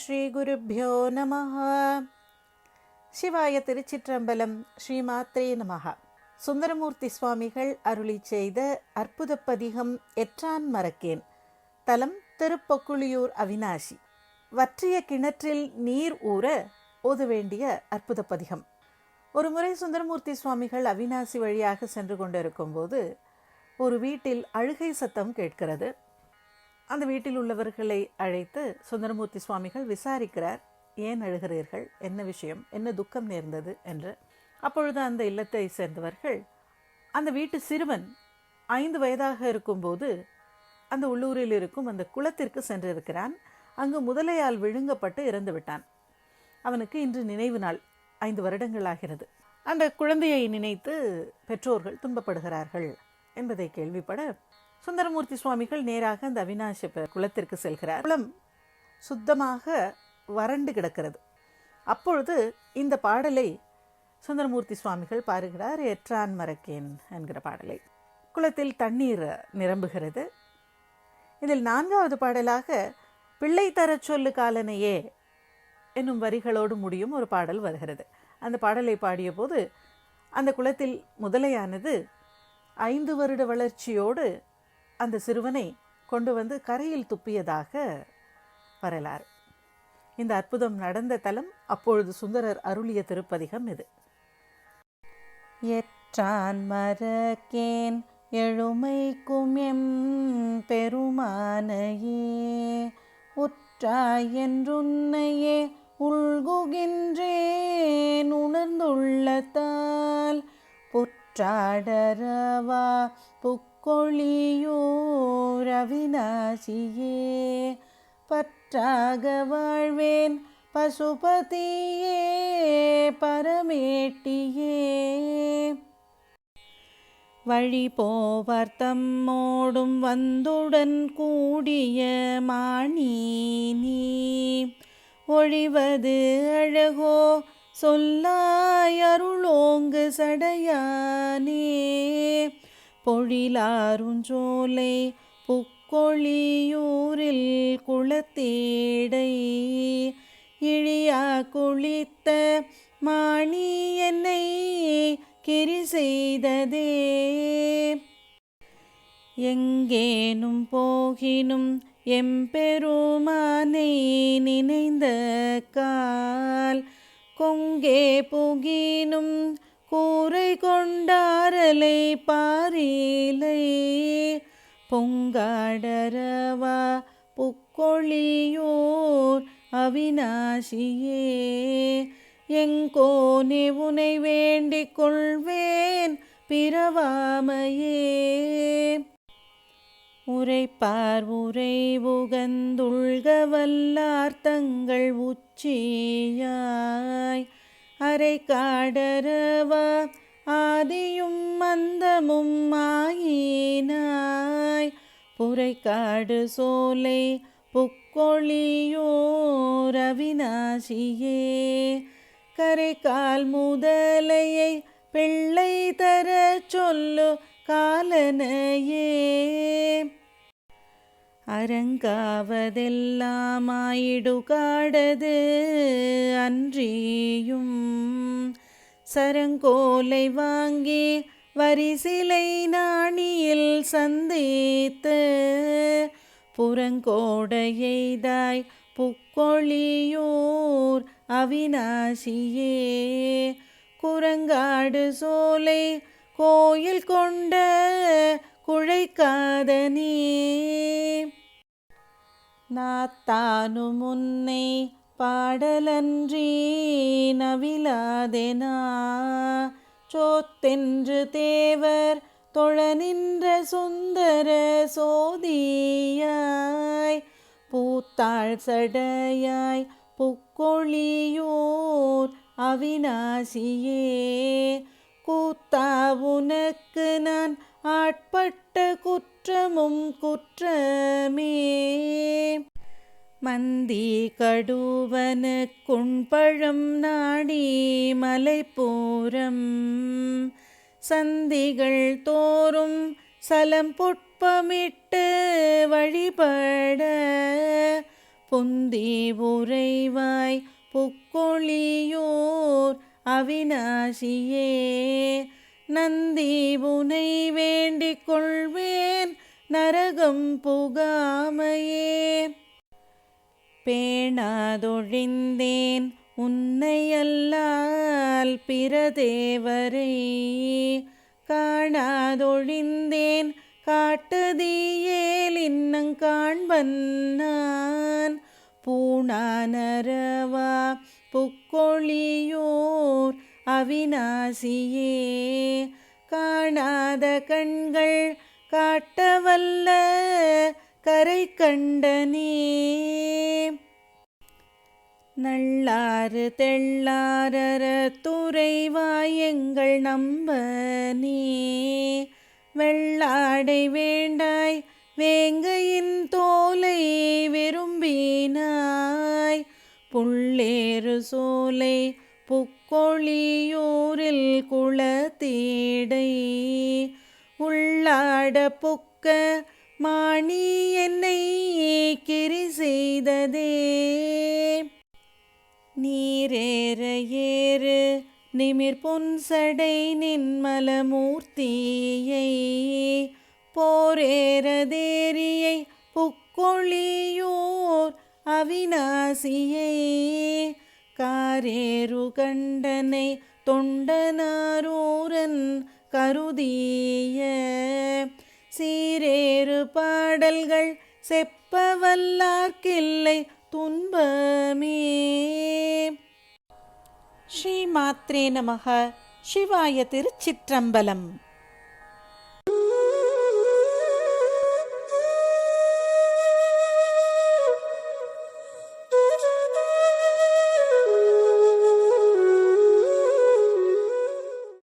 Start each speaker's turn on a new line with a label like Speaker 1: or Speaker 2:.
Speaker 1: ஸ்ரீ குருப்பியோ நமः சிவாய திருச்சிற்றம்பலம் ஸ்ரீமாத்ரே நமः சுந்தரமூர்த்தி சுவாமிகள் அருளி செய்த அற்புத பதிகம் எற்றான் மறக்கேன் தலம் திருப்பொக்குளியூர் அவினாசி வற்றிய கிணற்றில் நீர் ஊற ஓத வேண்டிய அற்புத பதிகம் ஒரு முறை சுந்தரமூர்த்தி சுவாமிகள் அவினாசி வழியாக சென்று கொண்டிருக்கும் போது ஒரு வீட்டில் அழுகை சத்தம் கேட்கிறது. அந்த வீட்டில் உள்ளவர்களை அழைத்து சுந்தரமூர்த்தி சுவாமிகள் விசாரிக்கிறார். ஏன் அழுகிறீர்கள்? என்ன விஷயம்? என்ன துக்கம் நேர்ந்தது? என்று. அப்பொழுது அந்த இல்லத்தை சேர்ந்தவர்கள் அந்த வீட்டு சிறுவன் ஐந்து வயதாக இருக்கும்போது அந்த உள்ளூரில் இருக்கும் அந்த குளத்திற்கு சென்றிருக்கிறான். அங்கு முதலையால் விழுங்கப்பட்டு இறந்து விட்டான். அவனுக்கு இன்று நினைவு நாள். ஐந்து வருடங்களாகிறது அந்த குழந்தையை நினைத்து பெற்றோர்கள் துன்பப்படுகிறார்கள் என்பதை கேள்விப்பட சுந்தரமூர்த்தி சுவாமிகள் நேராக அந்த அவினாசி குளத்திற்கு செல்கிறார். குளம் சுத்தமாக வறண்டு கிடக்கிறது. அப்பொழுது இந்த பாடலை சுந்தரமூர்த்தி சுவாமிகள் பாருகிறார் எற்றான் மறக்கேன் என்கிற பாடலை. குளத்தில் தண்ணீர் நிரம்புகிறது. இதில் நான்காவது பாடலாக பிள்ளை தரச் சொல்லு காலனையே என்னும் வரிகளோடு முடியும் ஒரு பாடல் வருகிறது. அந்த பாடலை பாடிய போது அந்த குளத்தில் முதலையானது ஐந்து வருட வளர்ச்சியோடு அந்த சிறுவனை கொண்டு வந்து கரையில் துப்பியதாக வரலாறு. இந்த அற்புதம் நடந்த தலம் அப்பொழுது சுந்தரர் அருளிய திருப்பதிகம் இது. எற்றான் மறக்கேன் எழுமைக்கும் எம் பெருமானையே உற்றாய் என்றுன்னையே உள்குகின்றேன் உணர்ந்துள்ளத்தால் புற்றாடரவா புக்கொழியூர் அவிநாசியே. பற்றாக வாழ்வேன் பசுபதியே பரமேட்டியே. வழி போவர் தம்மோடும் வந்துடன் கூடிய மாணி நீ ஒழிவது அழகோ சொல்லாயருளோங்கு சடையானே. பொழிலாருஞ்சோலை புக்கொழியூரில் குளத்தேடை. இழியா குளித்த மாணி என்னை கிரி செய்ததே. எங்கேனும் போகினும் எம்பெருமானை நினைந்த கால் கொங்கே புகினும் கூரை கொண்டாரலை பாரிலை பொங்காடரவா புக்கொழியோர் அவிநாசியே எங்கோனே உனை வேண்டிக் கொள்வேன் பிறவாமையே. உரைப்பார் உரை உகந்துள்க வல்லார் தங்கள் உச்சியாய் அரை காடரவா ஆதியும் மந்தமும் மாயினாய் புரை காடு சோலை புக்கொழியோர் அவிநாசியே கரை கால் முதலையை பிள்ளை தர சொல்லு காலனையே. அரங்காவதெல்லாம் ஆயிடு காடது அன்றியும் சரங்கோலை வாங்கி வரிசிலை நாணியில் சந்தித்து புறங்கோடையெய்தாய் புக்கொழியூர் அவிநாசியே. குரங்காடு சோலை கோயில் கொண்ட குழைக்காத நீ நாத்தானு உன்னை பாடலன்றி நவிலாதெனா சோத்தென்று தேவர் தொழ நின்ற சுந்தர சோதியாய். பூத்தாள் சடையாய் புக்கொழியோர் அவிநாசியே கூத்தா உனக்கு நான் ஆட்பட்ட குற்றமும் குற்றமே. மந்தி கடுவன குண்பழம் நாடி மலைப்பூரம். சந்திகள் தோறும் சலம் புட்பமிட்டு வழிபட. பொந்தி உறைவாய் புக்கொழியோர் அவிநாசியே. நந்தி உனை வேண்டிக் கொள்வேன் நரகம் புகாமையே. பேணாதொழிந்தேன் உன்னை அல்லால் பிரதேவரை. காணாதொழிந்தேன் காட்டுதீயேல் இன்னங் காண்பன் நான் பூணானரவா புக்கொழியோர் அவிநாசியே காணாத கண்கள் காட்டவல்ல கரை கண்டனே. நள்ளாறு தெள்ளாரர துறைவாயங்கள் நம்ப நீ வெள்ளாடை வேண்டாய் வேங்கையின் தோலை விரும்பினாய். புள்ளேறு சோலை புக்கொழியூரில் குளத்தீடை உள்ளாட புக்க மாணி என்னை கிரி செய்ததே. நீரேற ஏறு நிமிர் பொன்சடை நின்மலமூர்த்தியை போரேறதேரியை புக்கொழியூர் அவிநாசியை காரேறு கண்டனை தொண்டனாரூரன் கருதிய. சீரேறு பாடல்கள் செப்பவல்லார்க்கில்லை துன்பமே. ஸ்ரீமாத்ரே நமக. சிவாய திருச்சிற்றம்பலம்.